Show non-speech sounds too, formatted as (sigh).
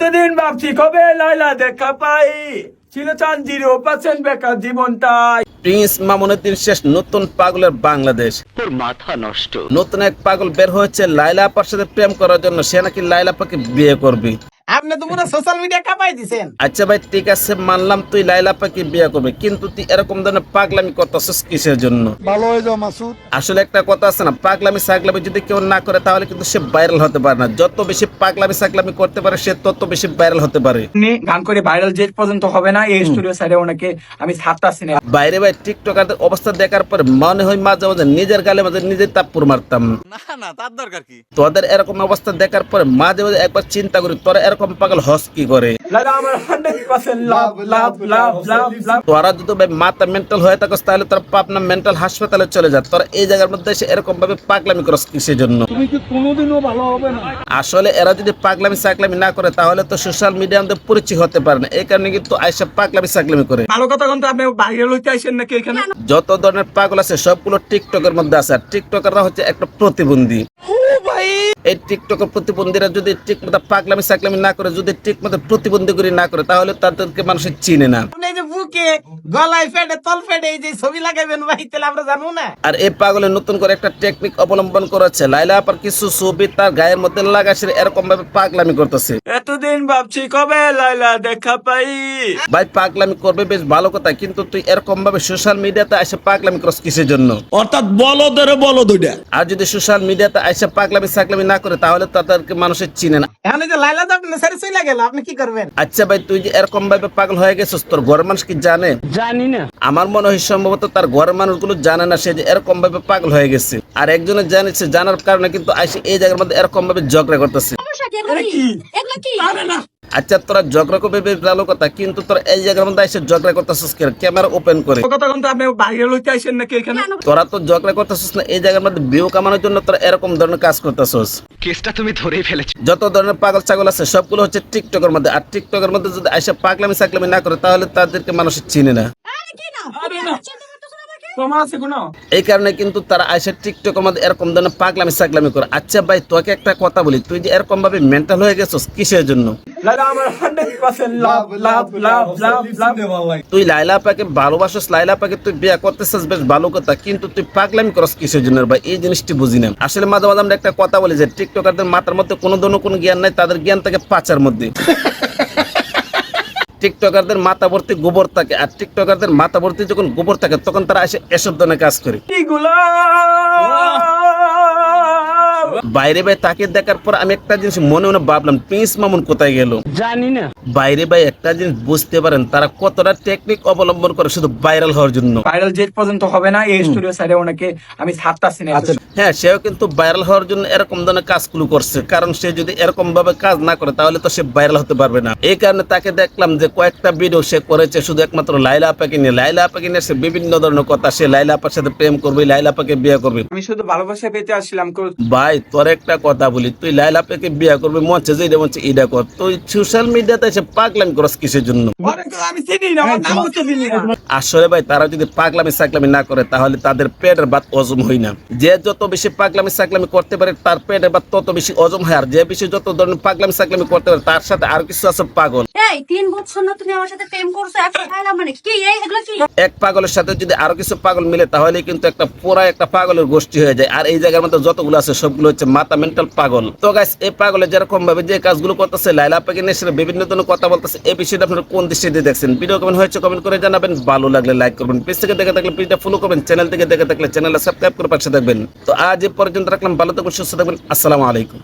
এতদিন ভাবছি কবে লাইলা দেখা পাই। ছিল চান জিরো পার্সেন্ট বেকার জীবনটাই। প্রিন্স মামুনুদ্দিন শেষ নতুন পাগলের বাংলাদেশ। তোর মাথা নষ্ট। নতুন এক পাগল বের হয়েছে লাইলা আপার সাথে প্রেম করার জন্য। সে নাকি লাইলা আপাকে বিয়ে করবি। আপনি তো পুরো সোশ্যাল মিডিয়া কাঁপাই দিছেন। আচ্ছা ভাই ঠিক আছে মানলাম তুই লাইলা আপাকে বিয়ে করবি কিন্তু তুই এরকম ধরনের পাগলামি করতেছিস কিসের জন্য? ভালো হয়ে যাও মাসুদ। আসলে একটা কথা আছে না পাগলামি সাগলামি যদি কেউ না করে তাহলে কিন্তু সে ভাইরাল হতে পারে না। যত বেশি পাগলামি সাগলামি করতে পারে সে তত বেশি ভাইরাল হতে পারে। গান করে ভাইরাল যে পর্যন্ত হবে না এই স্টুডিও সাইডে ওনাকে আমি ছাড়তাছি না বাইরে ভাই টিকটকারদের অবস্থা দেখার পরে মনে হয় মাঝে মাঝে নিজের গালে মাঝে নিজের তাপ্পুর মারতাম। না না তার দরকার কি? তোদের এরকম অবস্থা দেখার পরে মাঝে মাঝে একবার চিন্তা করি তোরা এরকম পাগল হস কি করে? লাইলা আমার হান্ড্রেড পার্সেন্ট লাভ লাভ লাভ লাভ লাভ তোরা যদি ভাই মাথা মেন্টাল হয়ে থাকিস তাহলে তোর পাবনা মেন্টাল হাসপাতালে চলে যা। তোরা এই জায়গার মধ্যে এসে এরকম ভাবে পাগলামি করস কিসের জন্য? কোনোদিনও ভালো হবে না? আসলে এরা যদি পাগলামি সাকলামি না করে তাহলে তো সোশ্যাল মিডিয়া আমাদের পরিচয় হতে পারে না। এই কারণে কিন্তু আইসা পাগলামি সাকলামি করে। ভালো কথা কিন্তু আপনি ভাইরাল হইতে আইসেন নাকি এখানে? যত ধরনের পাগল আছে সবগুলো টিকটকের মধ্যে আছে। আর টিকটকাররা হচ্ছে একটা প্রতিবন্ধী। এই টিকটকের প্রতিবন্ধীরা যদি ঠিক মতো পাগলামি সাকলামি না করে, যদি ঠিক মতো প্রতিবন্ধী করে না করে, তাহলে তাদেরকে মানুষের চিনে না। আপনি এই যে বুকে গলায় ফেটে তল ফেটে এই যে ছবি লাগাইবেন ভাই তাহলে আমরা জানব না। আর এই পাগলের নতুন করে একটা টেকনিক অবলম্বন করেছে। লাইলা আপার কিছু ছবি তার গায়ের মধ্যে লাগাছে এরকম ভাবে পাগলামি করতেছে। এতদিন ভাবছি কবে লাইলা দেখা পাই? ভাই পাগলামি করবে বেশ ভালো কথা কিন্তু তুই এরকম ভাবে সোশ্যাল মিডিয়াতে এসে পাগলামি করস কিসের জন্য? অর্থাৎ বলদের বল দুইটা আর যদি সোশ্যাল মিডিয়াতে এসে পাগলামি সাগলামি না করে তাহলে তাদেরকে মানুষের চিনে না। এখন যে লাইলা তো আপনি সারি চলে গেল আপনি কি করবেন? আচ্ছা ভাই তুই যে এরকম ভাবে পাগল হয়ে গেছিস তোর ঘরের মানুষ কি জানে? জানি না। আমার মনে হয় সম্ভবত তার ঘরের মানুষগুলো জানে না সে যে এরকম ভাবে পাগল হয়ে গেছে। আর একজনে জানেছে জানার কারণে কিন্তু আইসে এই জায়গার মধ্যে এরকম ভাবে ঝগড়া করতেছে। আচ্ছা তোরা ঝগড়া করবে বেশ ভালো কথা কিন্তু তোরা এই জায়গার মধ্যে এসে ঝগড়া করতেছিস কেন? ক্যামেরা ওপেন করে। ভালো কথা কিন্তু আপনি ভাইরাল হইতে আইসেন নাকি এখানে? তোরা তো ঝগড়া করতেছিস না এই জায়গার মধ্যে ভিউ কামানোর জন্য তোরা এরকম ধরনের কাজ করতেছিস। কেসটা তুমি ধরেই ফেলেছো। যত ধরনের পাগল ছাগল আছে সবগুলো হচ্ছে টিকটকের মধ্যে। আর টিকটকের মধ্যে যদি আইসা পাগলামি সাকলামি না করে তাহলে তাদেরকে মানুষ চিনে না। এই কারণে কিন্তু তারা আইসা টিকটকের মধ্যে এরকম ধরনের পাগলামি সাকলামি করে। আচ্ছা ভাই তোকে একটা কথা বলি তুই যে এরকম ভাবে মেন্টাল হয়ে গেছিস কিসের জন্য? লাইলা আমার হান্ড্রেড পার্সেন্ট লাভ লাভ লাভ লাভ লাভ তুই লাইলা পাকে ভালোবাসিস লাইলা পাকে তুই বিয়ে করতেছিস বেশ ভালো কথা কিন্তু তুই পাগলামি করস কিসের জন্য ভাই? এই জিনিসটি বুঝি না। আসলে মাঝে মাঝে আমরা একটা কথা বলি যে টিকটকারদের মাথার মধ্যে কোনো ধরনের কোনো জ্ঞান নাই তাদের জ্ঞান থাকে পাচার মধ্যে। (laughs) টিকটকারদের মাথা ভর্তি গোবর থাকে আর টিকটকারদের মাথা ভর্তি যখন গোবর থাকে তখন তারা এসে এসব ধরনের কাজ করে। বাইরে ভাই তাকে দেখার পর আমি একটা জিনিস মনে মনে ভাবলাম প্রিন্স মামুন কোথায় গেল? জানি না। বাইরে ভাই একটা জিনিস বুঝতে পারেন তারা কতটা টেকনিক অবলম্বন করে শুধু ভাইরাল হওয়ার জন্য। ভাইরাল যে পর্যন্ত হবে না এই স্টুডিও সাইডে ওনাকে আমি ছাড়তাছি না। হ্যাঁ সেও কিন্তু ভাইরাল হওয়ার জন্য এরকম ধরনের কাজগুলো করছে কারণ সে যদি এরকম ভাবে কাজ না করে তাহলে তো সে ভাইরাল হতে পারবে না। এই কারণে তাকে দেখলাম যে কয়েকটা ভিডিও সে করেছে শুধু একমাত্র লাইলা আপাকে নিয়ে। লাইলা আপাকে নিয়ে সে বিভিন্ন ধরনের কথা সে লাইলা আপার সাথে প্রেম করবে লাইলা আপাকে বিয়ে করবে। আমি শুধু ভালোবাসা পেতে আসছিলাম ভাই তোর একটা কথা বলি। তুই লাইলা আপনাকে বিয়া করবি মঞ্চে যে এটা মঞ্চে এটা কর। তুই সোশ্যাল মিডিয়াতে এসে পাগলামি করস কিসের জন্য? আসলে ভাই তারা যদি পাগলামি সাকলামি না করে তাহলে তাদের পেটের ভাত অজম হয় না। যে যত বেশি পাগলামি সাকলামি করতে পারে তার পেটের ভাত তত বেশি অজম হয়। আর যে বেশি যত ধরনের পাগলামি সাকলামি করতে পারে তার সাথে আর কিছু আছে পাগল। মানে এক পাগলের সাথে যদি আরও কিছু পাগল মিলে তাহলে কিন্তু একটা পুরা একটা পাগলের গোষ্ঠী হয়ে যায়। আর এই জায়গার মধ্যে যতগুলো আছে, সবগুলো হচ্ছে মেন্টাল পাগল। তো এই পাগলে যেরকম ভাবে যে কাজগুলো করতেছে, লাইলা পাকে নিয়ে বিভিন্ন ধরনের কথা বলতেছে, এই বিষয়টা আপনারা কোন দৃষ্টিতে দেখছেন? ভিডিও কমেন্ট হয়েছে কমেন্ট করে জানাবেন। ভালো লাগলে লাইক করবেন। পেজ থেকে দেখে থাকলে পেজটা ফলো করবেন। চ্যানেল থেকে দেখে থাকলে চ্যানেলটা সাবস্ক্রাইব করে পাশে থাকবেন। তো আজ এ পর্যন্ত রাখলাম। ভালো থাকবেন, সুস্থ থাকবেন। আসসালামু আলাইকুম।